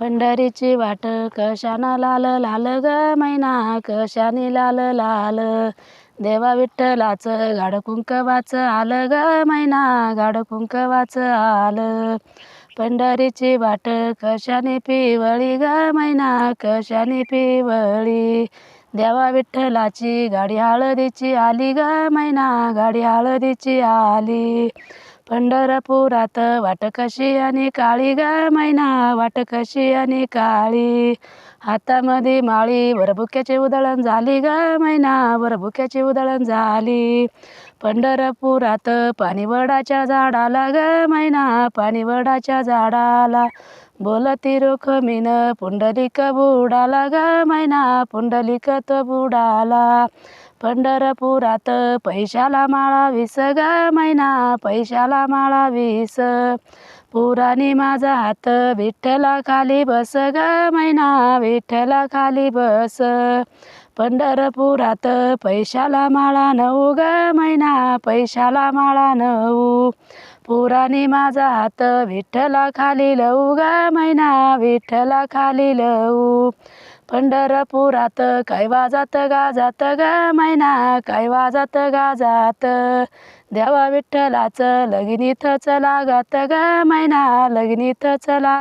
पंढरीची वाट कशानं लाल लाल ग मैना? कशाने लाल लाल? देवा विठ्ठलाचं गाड कुंकवाचं आलं ग मैना गाड कुंकवाचं आलं. पंढरीची वाट कशाने पिवळी ग मैना? कशाने पिवळी? देवा विठ्ठलाची गाडी हळदीची आली ग मैना गाडी हळदीची आली. पंढरपुरात वाट कशी आणि काळी ग मैना? वाट कशी आणि काळी? हातामध्ये माळी वरभुक्याची उधळण झाली ग मैना वरभुक्याची उधळण झाली. पंढरपुरात पाणीवडाच्या झाडाला ग मैना पाणीवडाच्या झाडाला बोलती रोख मीन पुंडलिक बुडाला ग मैना पुंडलिक तो बुडाला पंढरपुरात पैशाला माळा विस ग मैना पैशाला माळा विस पुराणी माझा हात विठ्ठला खाली बस ग मैना विठ्ठला खाली बस पंढरपुरात पैशाला माळा नऊ ग मैना पैशाला माळा नऊ पुराने माझा हात विठ्ठला खाली लऊ ग मैना विठ्ठला खाली लऊ पंढरपुरात काय वाजात गाजात ग मैना काय वाजात गाजात? देवा विठ्ठलाचं लगीन चला गात ग मैना लगीन चला